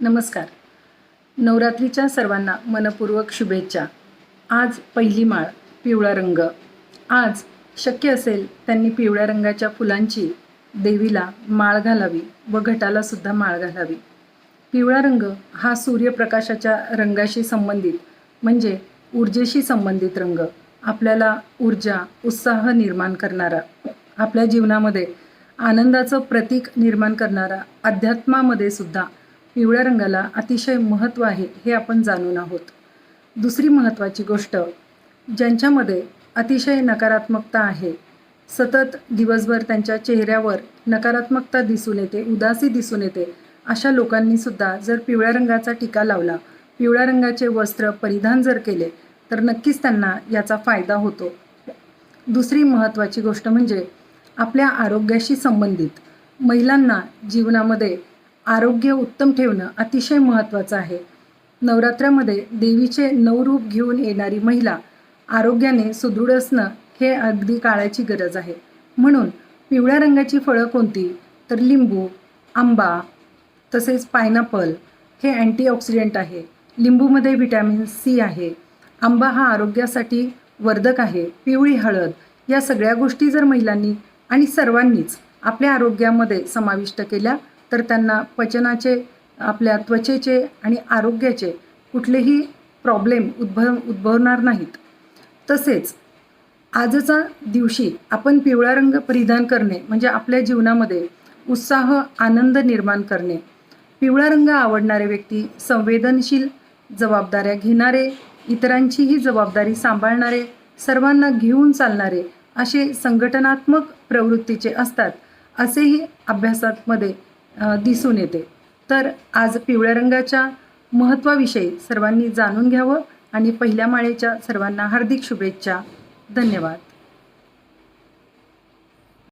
नमस्कार. नवरात्रीच्या सर्वांना मनपूर्वक शुभेच्छा. आज पहिली माळ पिवळा रंग. आज शक्य असेल त्यांनी पिवळ्या रंगाच्या फुलांची देवीला माळ घालावी व घटाला सुद्धा माळ घालावी. पिवळा रंग हा सूर्यप्रकाशाच्या रंगाशी संबंधित म्हणजे ऊर्जेशी संबंधित रंग. आपल्याला ऊर्जा उत्साह निर्माण करणारा आपल्या जीवनामध्ये आनंदाचं प्रतीक निर्माण करणारा अध्यात्मामध्ये सुद्धा पिवळ्या रंगाला अतिशय महत्त्व आहे हे आपण जाणून आहोत. दुसरी महत्त्वाची गोष्ट ज्यांच्यामध्ये अतिशय नकारात्मकता आहे सतत दिवसभर त्यांच्या चेहऱ्यावर नकारात्मकता दिसून येते उदासी दिसून येते अशा लोकांनीसुद्धा जर पिवळ्या रंगाचा टीका लावला पिवळ्या रंगाचे वस्त्र परिधान जर केले तर नक्कीच त्यांना याचा फायदा होतो. दुसरी महत्त्वाची गोष्ट म्हणजे आपल्या आरोग्याशी संबंधित महिलांना जीवनामध्ये आरोग्य उत्तम ठेवणं अतिशय महत्त्वाचं आहे. नवरात्रामध्ये देवीचे नऊ रूप घेऊन येणारी महिला आरोग्याने सुदृढ असणं हे अगदी काळाची गरज आहे. म्हणून पिवळ्या रंगाची फळं कोणती? तर लिंबू आंबा तसेच पायनॅपल हे अँटीऑक्सिडंट आहे. लिंबूमध्ये व्हिटॅमिन सी आहे. आंबा हा आरोग्यासाठी वर्धक आहे. पिवळी हळद या सगळ्या गोष्टी जर महिलांनी आणि सर्वांनीच आपल्या आरोग्यामध्ये समाविष्ट केल्या तर त्यांना पचनाचे आपल्या त्वचेचे आणि आरोग्याचे कुठलेही प्रॉब्लेम उद्भव उद्भवणार नाहीत. तसेच आजचा दिवशी आपण पिवळा रंग परिधान करणे म्हणजे आपल्या जीवनामध्ये उत्साह आनंद निर्माण करणे. पिवळा रंग आवडणारे व्यक्ती संवेदनशील जबाबदाऱ्या घेणारे इतरांचीही जबाबदारी सांभाळणारे सर्वांना घेऊन चालणारे असे संघटनात्मक प्रवृत्तीचे असतात असेही अभ्यासामध्ये दिसून येते. तर आज पिवळ्या रंगाच्या महत्त्वाविषयी सर्वांनी जाणून घ्यावं आणि पहिल्या माळेच्या सर्वांना हार्दिक शुभेच्छा. धन्यवाद.